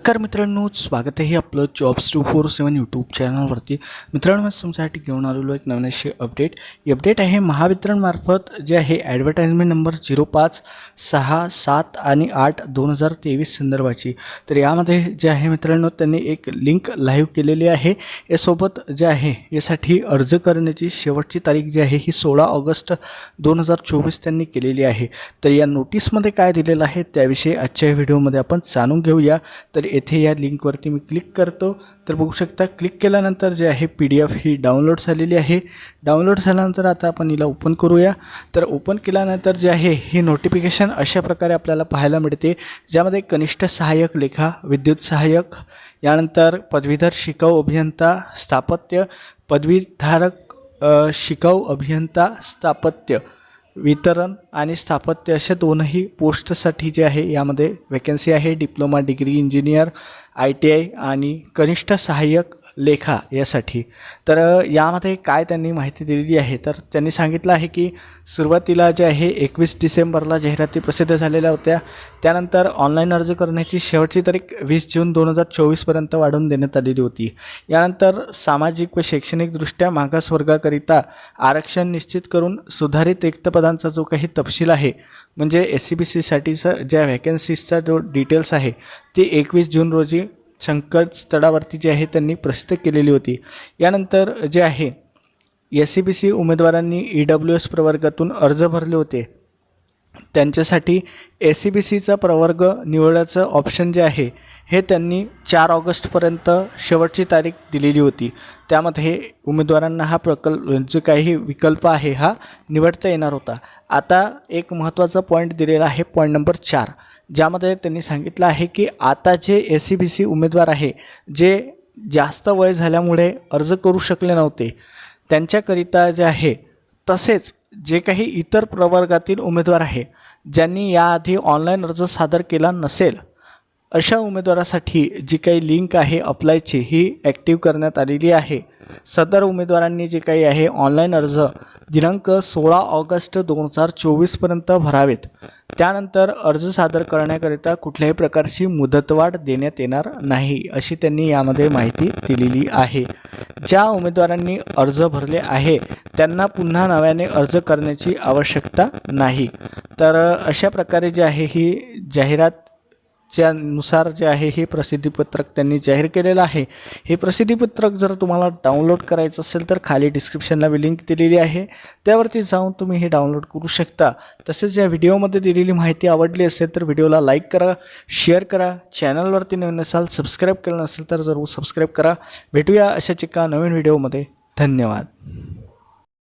नमस्कार मित्रांनो स्वागत आहे आपलं jobs two four seven YouTube चॅनलवरती मित्रांनो मी तुमच्यासाठी घेऊन आलेलो एक नवीन अशी अपडेट ही अपडेट आहे महावितरणमार्फत जे आहे ॲडव्हर्टाइजमेंट नंबर झिरो पाच सहा सात आणि आठ दोन हजार तेवीस संदर्भाची. तर यामध्ये जे आहे मित्रांनो त्यांनी एक लिंक लाईव्ह केलेली आहे. यासोबत जे आहे यासाठी अर्ज करण्याची शेवटची तारीख जी आहे ही सोळा ऑगस्ट दोन हजार चोवीस त्यांनी केलेली आहे. तर या नोटीसमध्ये काय दिलेलं आहे त्याविषयी आजच्या व्हिडिओमध्ये आपण जाणून घेऊया. तर येथे या लिंकवरती मी क्लिक करतो. तर बघू शकता क्लिक केल्यानंतर जे आहे पी डी एफ ही डाउनलोड झालेली आहे. डाउनलोड झाल्यानंतर आता आपण हिला ओपन करूया. तर ओपन केल्यानंतर जे आहे हे नोटिफिकेशन अशा प्रकारे आपल्याला पाहायला मिळते ज्यामध्ये कनिष्ठ सहाय्यक लेखा विद्युत सहाय्यक यानंतर पदवीधर शिकाऊ अभियंता स्थापत्य पदवीधारक शिकाऊ अभियंता स्थापत्य. वितरण आणि स्थापत्य अशा दोनही पोस्टसाठी जे आहे यामध्ये वॅकन्सी आहे diploma degree engineer I T I आणि कनिष्ठ सहाय्यक लेखा यासाठी. तर यामध्ये काय त्यांनी माहिती दिलेली आहे? तर त्यांनी सांगितलं आहे की सुरुवातीला जे आहे एकवीस डिसेंबरला जाहिराती प्रसिद्ध झालेल्या होत्या. त्यानंतर ऑनलाईन अर्ज करण्याची शेवटची तारीख वीस जून दोन हजार चोवीसपर्यंत वाढवून देण्यात आलेली होती. यानंतर सामाजिक व शैक्षणिकदृष्ट्या मागासवर्गाकरिता आरक्षण निश्चित करून सुधारित रिक्तपदांचा जो काही तपशील आहे म्हणजे एस सी बी सीसाठीचं ज्या व्हॅकन्सीजचा जो डिटेल्स आहे ती एकवीस जून रोजी संकटस्थळावरती जी आहे त्यांनी प्रसिद्ध केलेली होती. यानंतर जे आहे एस सी बी सी उमेदवारांनी ई डब्ल्यू एस प्रवर्गातून अर्ज भरले होते. त्यांच्यासाठी ए सी बी सीचा प्रवर्ग निवडायचं ऑप्शन जे आहे हे त्यांनी चार ऑगस्टपर्यंत शेवटची तारीख दिलेली होती. त्यामध्ये उमेदवारांना हा प्रकल्प जे काही विकल्प आहे हा निवडता येणार होता. आता एक महत्त्वाचा पॉईंट दिलेला आहे पॉईंट नंबर चार. ज्यामध्ये त्यांनी सांगितलं आहे की आता जे ए सी बी सी उमेदवार आहे जे जास्त वय झाल्यामुळे अर्ज करू शकले नव्हते त्यांच्याकरिता जे आहे तसेच जे काही इतर प्रवर्गातील उमेदवार आहे ज्यांनी याआधी ऑनलाईन अर्ज सादर केला नसेल अशा उमेदवारासाठी जी काही लिंक आहे अप्लायची ही ॲक्टिव्ह करण्यात आलेली आहे. सदर उमेदवारांनी जे काही आहे ऑनलाईन अर्ज दिनांक सोळा ऑगस्ट दोन हजार चोवीसपर्यंत भरावेत. त्यानंतर अर्ज सादर करण्याकरिता कुठल्याही प्रकारची मुदतवाढ देण्यात येणार नाही अशी त्यांनी यामध्ये माहिती दिलेली आहे. ज्या उमेदवारांनी अर्ज भरले आहे त्यांना पुन्हा नव्याने अर्ज करण्याची आवश्यकता नाही. तर अशा प्रकारे जे आहे ही जाहिरात नुसार जे आहे हे प्रसिद्धीपत्रक त्यांनी जाहीर केलेलं आहे. हे प्रसिद्धीपत्रक जर तुम्हाला डाउनलोड करायचं असेल तर खाली डिस्क्रिप्शनला मी लिंक दिलेली आहे. त्यावरती जाऊन तुम्ही हे डाउनलोड करू शकता. तसेच या व्हिडिओमध्ये दिलेली माहिती आवडली असेल तर व्हिडिओला लाईक करा शेअर करा चॅनलवरती नवीन असाल सबस्क्राईब केलं नसेल तर जरूर सबस्क्राईब करा. भेटूया अशाच एका नवीन व्हिडिओमध्ये. धन्यवाद.